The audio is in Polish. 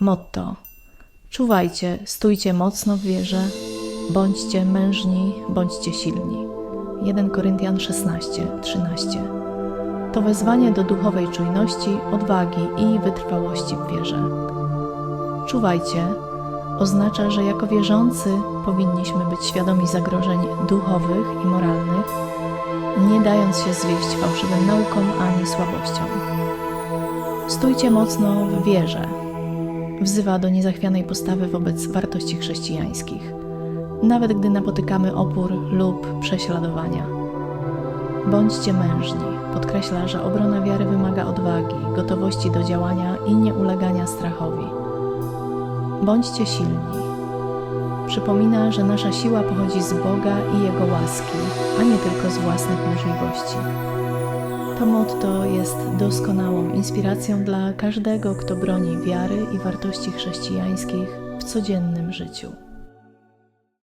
Motto: Czuwajcie, stójcie mocno w wierze, bądźcie mężni, bądźcie silni. 1 Koryntian 16, 13. To wezwanie do duchowej czujności, odwagi i wytrwałości w wierze. Czuwajcie oznacza, że jako wierzący powinniśmy być świadomi zagrożeń duchowych i moralnych, nie dając się zwieść fałszywym naukom ani słabościom. Stójcie mocno w wierze. Wzywa do niezachwianej postawy wobec wartości chrześcijańskich, nawet gdy napotykamy opór lub prześladowania. Bądźcie mężni. Podkreśla, że obrona wiary wymaga odwagi, gotowości do działania i nieulegania strachowi. Bądźcie silni. Przypomina, że nasza siła pochodzi z Boga i Jego łaski, a nie tylko z własnych możliwości. To motto jest doskonałą inspiracją dla każdego, kto broni wiary i wartości chrześcijańskich w codziennym życiu.